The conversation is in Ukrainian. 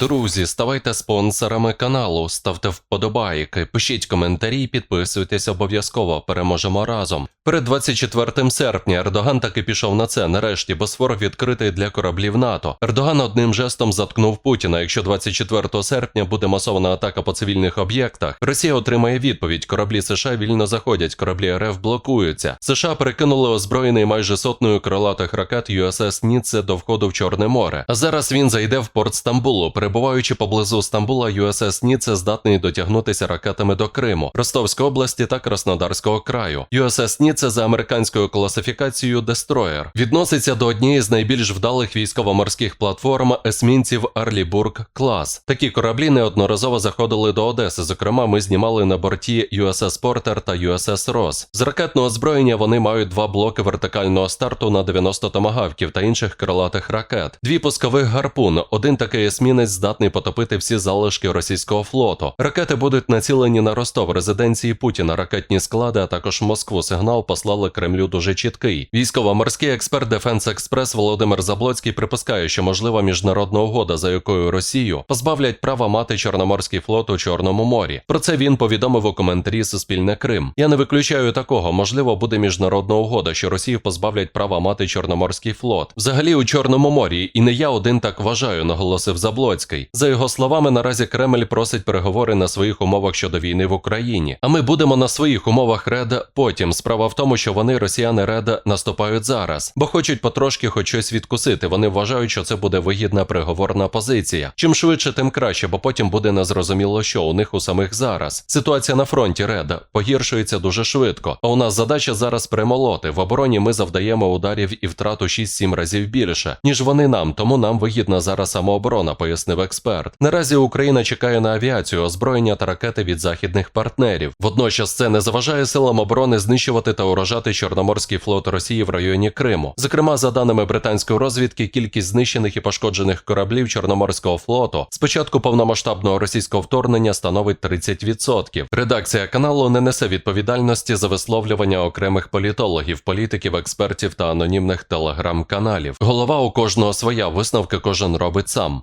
Друзі, ставайте спонсорами каналу, ставте вподобайки, пишіть коментарі, підписуйтесь обов'язково. Переможемо разом. Перед 24 серпня Ердоган таки пішов на це. Нарешті Босфор відкритий для кораблів НАТО. Ердоган одним жестом заткнув Путіна. Якщо 24 серпня буде масована атака по цивільних об'єктах, Росія отримає відповідь. Кораблі США вільно заходять, кораблі РФ блокуються. США перекинули озброєний майже сотнею крилатих ракет USS Ніцце до входу в Чорне море. А зараз він зайде в порт Стамбулу. Перебуваючи поблизу Стамбула, USS Ніцце здатний дотягнутися ракетами до Криму, Ростовської області та Краснодарського краю. USS Ніцце за американською класифікацією Дестроєр відноситься до однієї з найбільш вдалих військово-морських платформ есмінців Арлібург клас. Такі кораблі неодноразово заходили до Одеси. Зокрема, ми знімали на борті USS Porter та USS Ross. З ракетного озброєння вони мають два блоки вертикального старту на 90 томагавків та інших крилатих ракет, дві пускових гарпун. Один такий есмінець здатний потопити всі залишки російського флоту. Ракети будуть націлені на Ростов, резиденції Путіна, ракетні склади, а також Москву. Сигнал послали Кремлю дуже чіткий. Військово-морський експерт Дефенс Експрес Володимир Заблоцький припускає, що можлива міжнародна угода, за якою Росію позбавлять права мати Чорноморський флот у Чорному морі. Про це він повідомив у коментарі Суспільне Крим. Я не виключаю такого. Можливо, буде міжнародна угода, що Росію позбавлять права мати Чорноморський флот. Взагалі у Чорному морі, і не я один так вважаю, наголосив Заблоцький. За його словами, наразі Кремль просить переговори на своїх умовах щодо війни в Україні. А ми будемо на своїх умовах Ред потім. Справа в тому, що вони, росіяни Ред, наступають зараз, бо хочуть потрошки хоч щось відкусити. Вони вважають, що це буде вигідна переговорна позиція. Чим швидше, тим краще, бо потім буде незрозуміло, що у них у самих зараз. Ситуація на фронті Реда погіршується дуже швидко. А у нас задача зараз перемолоти. В обороні ми завдаємо ударів і втрату 6-7 разів більше, ніж вони нам, тому нам вигідна зараз самооборона, пояснив експерт. Наразі Україна чекає на авіацію, озброєння та ракети від західних партнерів. Водночас це не заважає силам оборони знищувати та уражати Чорноморський флот Росії в районі Криму. Зокрема, за даними британської розвідки, кількість знищених і пошкоджених кораблів Чорноморського флоту з початку повномасштабного російського вторгнення становить 30%. Редакція каналу не несе відповідальності за висловлювання окремих політологів, політиків, експертів та анонімних телеграм-каналів. Голова у кожного своя висновки кожен робить сам.